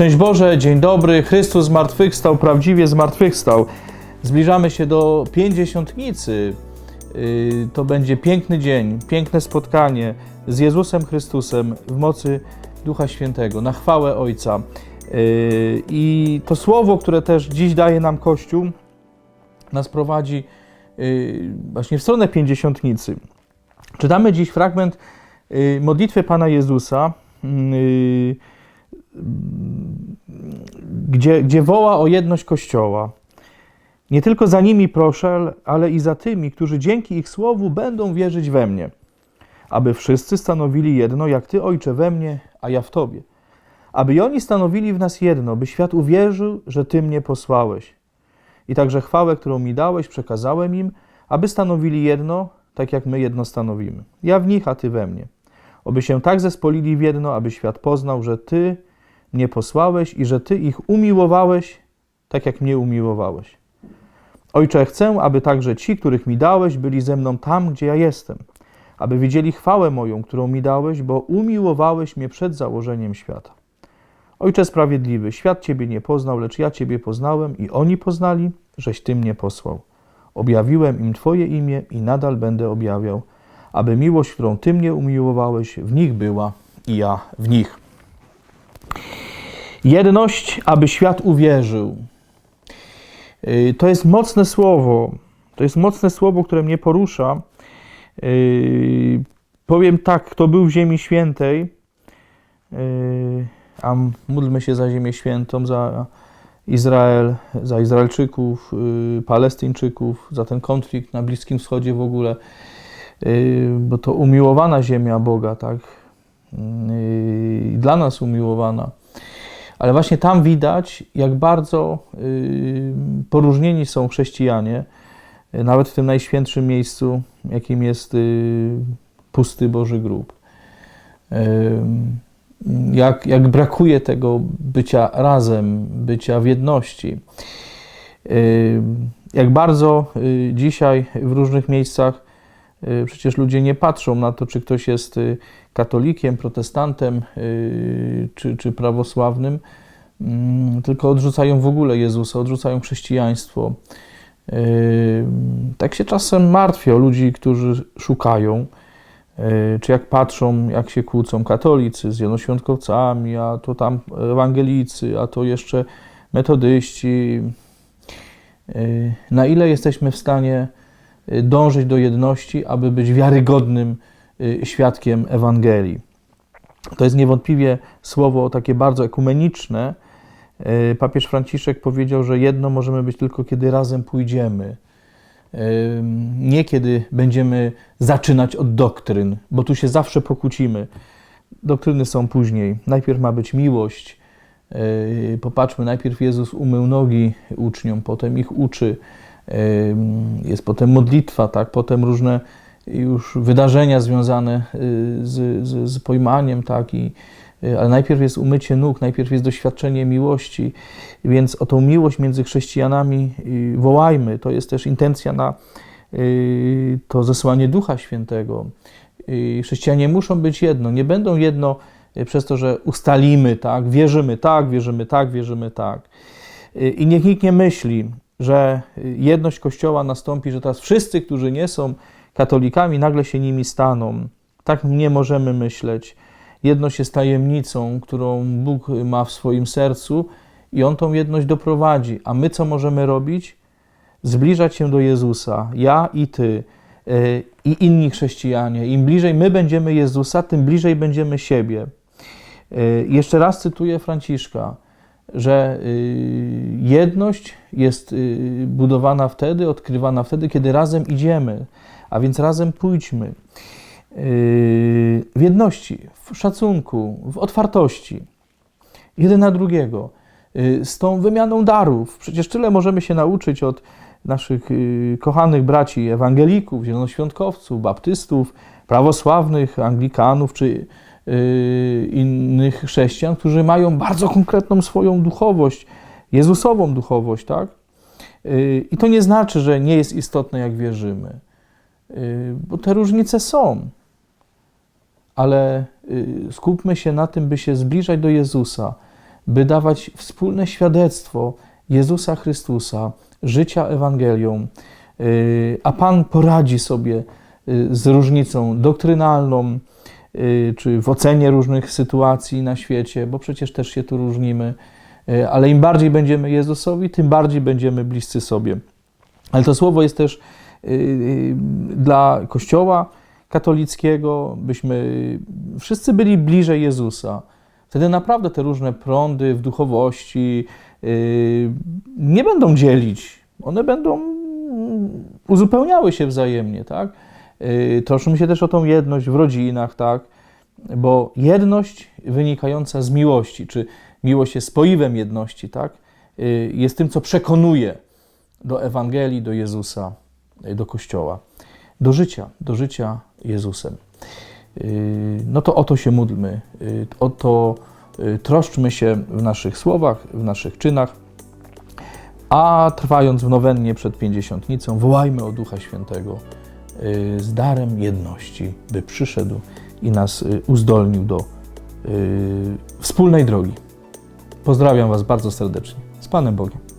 Szczęść Boże, dzień dobry. Chrystus zmartwychwstał, prawdziwie zmartwychwstał. Zbliżamy się do pięćdziesiątnicy. Yy, To będzie piękny dzień, piękne spotkanie z Jezusem Chrystusem w mocy Ducha Świętego, na chwałę Ojca. Yy, I to słowo, które też dziś daje nam Kościół, nas prowadzi yy, właśnie w stronę pięćdziesiątnicy. Czytamy dziś fragment modlitwy Pana Jezusa, gdzie, gdzie woła o jedność Kościoła. Nie tylko za nimi proszę, ale i za tymi, którzy dzięki ich słowu będą wierzyć we mnie, aby wszyscy stanowili jedno, jak Ty, Ojcze, we mnie, a ja w Tobie. Aby oni stanowili w nas jedno, by świat uwierzył, że Ty mnie posłałeś. I także chwałę, którą mi dałeś, przekazałem im, aby stanowili jedno, tak jak my jedno stanowimy. Ja w nich, a Ty we mnie. Oby się tak zespolili w jedno, aby świat poznał, że Ty mnie posłałeś i że Ty ich umiłowałeś, tak jak mnie umiłowałeś. Ojcze, chcę, aby także ci, których mi dałeś, byli ze mną tam, gdzie ja jestem, aby widzieli chwałę moją, którą mi dałeś, bo umiłowałeś mnie przed założeniem świata. Ojcze sprawiedliwy, świat Ciebie nie poznał, lecz ja Ciebie poznałem i oni poznali, żeś Ty mnie posłał. Objawiłem im Twoje imię i nadal będę objawiał, aby miłość, którą Ty mnie umiłowałeś, w nich była i ja w nich. Jedność, aby świat uwierzył. Yy, To jest mocne słowo. To jest mocne słowo, które mnie porusza. Yy, Powiem tak, kto był w Ziemi Świętej, yy, a módlmy się za Ziemię Świętą, za Izrael, za Izraelczyków, Palestyńczyków, za ten konflikt na Bliskim Wschodzie w ogóle, bo to umiłowana ziemia Boga, tak? Dla nas umiłowana. Ale właśnie tam widać, jak bardzo y, poróżnieni są chrześcijanie, y, nawet w tym najświętszym miejscu, jakim jest y, pusty Boży grób. Jak, jak brakuje tego bycia razem, bycia w jedności. Jak bardzo dzisiaj w różnych miejscach przecież ludzie nie patrzą na to, czy ktoś jest y, katolikiem, protestantem y, czy, czy prawosławnym, mm, tylko odrzucają w ogóle Jezusa, odrzucają chrześcijaństwo. Y, Tak się czasem martwię o ludzi, którzy szukają, y, czy jak patrzą, jak się kłócą katolicy z zielonoświątkowcami, a to tam ewangelicy, a to jeszcze metodyści. Y, Na ile jesteśmy w stanie y, dążyć do jedności, aby być wiarygodnym y, świadkiem Ewangelii. To jest niewątpliwie słowo takie bardzo ekumeniczne. Y, Papież Franciszek powiedział, że jedno możemy być tylko, kiedy razem pójdziemy. Y, Nie kiedy będziemy zaczynać od doktryn, bo tu się zawsze pokłócimy. Doktryny są później. Najpierw ma być miłość. Popatrzmy, najpierw Jezus umył nogi uczniom, potem ich uczy. Jest potem modlitwa, tak? potem różne już wydarzenia związane y, z, z, z pojmaniem, tak? I, y, ale najpierw jest umycie nóg, najpierw jest doświadczenie miłości, więc o tą miłość między chrześcijanami y, wołajmy. To jest też intencja na to zesłanie Ducha Świętego. Chrześcijanie muszą być jedno, nie będą jedno przez to, że ustalimy, tak, wierzymy tak, wierzymy tak, wierzymy tak. I niech nikt nie myśli, że jedność Kościoła nastąpi, że teraz wszyscy, którzy nie są katolikami, nagle się nimi staną. Tak nie możemy myśleć. Jedność jest tajemnicą, którą Bóg ma w swoim sercu i On tą jedność doprowadzi. A my co możemy robić? Zbliżać się do Jezusa, ja i Ty y, i inni chrześcijanie. Im bliżej my będziemy Jezusa, tym bliżej będziemy siebie. Y, Jeszcze raz cytuję Franciszka, że y, jedność jest y, budowana wtedy, odkrywana wtedy, kiedy razem idziemy, a więc razem pójdźmy. Y, W jedności, w szacunku, w otwartości, jeden na drugiego, z tą wymianą darów. Przecież tyle możemy się nauczyć od naszych kochanych braci ewangelików, zielonoświątkowców, baptystów, prawosławnych, anglikanów czy innych chrześcijan, którzy mają bardzo konkretną swoją duchowość, Jezusową duchowość, tak? Y, I to nie znaczy, że nie jest istotne, jak wierzymy, y, bo te różnice są. Ale y, skupmy się na tym, by się zbliżać do Jezusa, by dawać wspólne świadectwo Jezusa Chrystusa, życia Ewangelią, y, a Pan poradzi sobie y, z różnicą doktrynalną, y, czy w ocenie różnych sytuacji na świecie, bo przecież też się tu różnimy, y, ale im bardziej będziemy Jezusowi, tym bardziej będziemy bliscy sobie. Ale to słowo jest też y, y, dla Kościoła katolickiego, byśmy wszyscy byli bliżej Jezusa. Wtedy naprawdę te różne prądy w duchowości y, nie będą dzielić. One będą mm, uzupełniały się wzajemnie, tak? Y, Troszczymy się też o tą jedność w rodzinach, tak? Bo jedność wynikająca z miłości, czy miłość jest spoiwem jedności, tak? Y, Jest tym, co przekonuje do Ewangelii, do Jezusa, y, do Kościoła, do życia, do życia Jezusem. No to o to się módlmy, o to troszczmy się w naszych słowach, w naszych czynach, a trwając w nowennie przed Pięćdziesiątnicą, wołajmy o Ducha Świętego z darem jedności, by przyszedł i nas y, uzdolnił do y, wspólnej drogi. Pozdrawiam Was bardzo serdecznie. Z Panem Bogiem.